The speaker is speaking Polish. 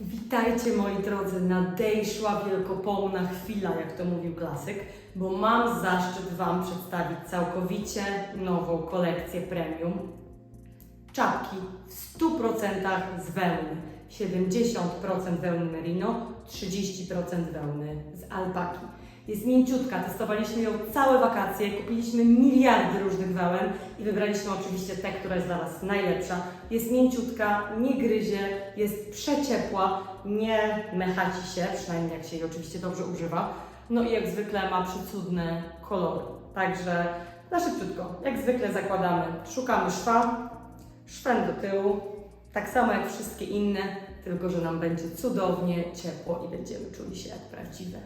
Witajcie moi drodzy, nadejszła wielkopomna chwila, jak to mówił klasyk, bo mam zaszczyt Wam przedstawić całkowicie nową kolekcję premium. Czapki w 100% z wełny, 70% wełny merino, 30% wełny z alpaki. Jest mięciutka, testowaliśmy ją całe wakacje, kupiliśmy miliardy różnych wełen i wybraliśmy oczywiście tę, która jest dla Was najlepsza. Jest mięciutka, nie gryzie, jest przeciepła, nie mechaci się, przynajmniej jak się jej oczywiście dobrze używa. No i jak zwykle ma przecudne kolory. Także na szybciutko, jak zwykle zakładamy, szukamy szwa, szwem do tyłu, tak samo jak wszystkie inne, tylko że nam będzie cudownie, ciepło i będziemy czuli się jak prawdziwe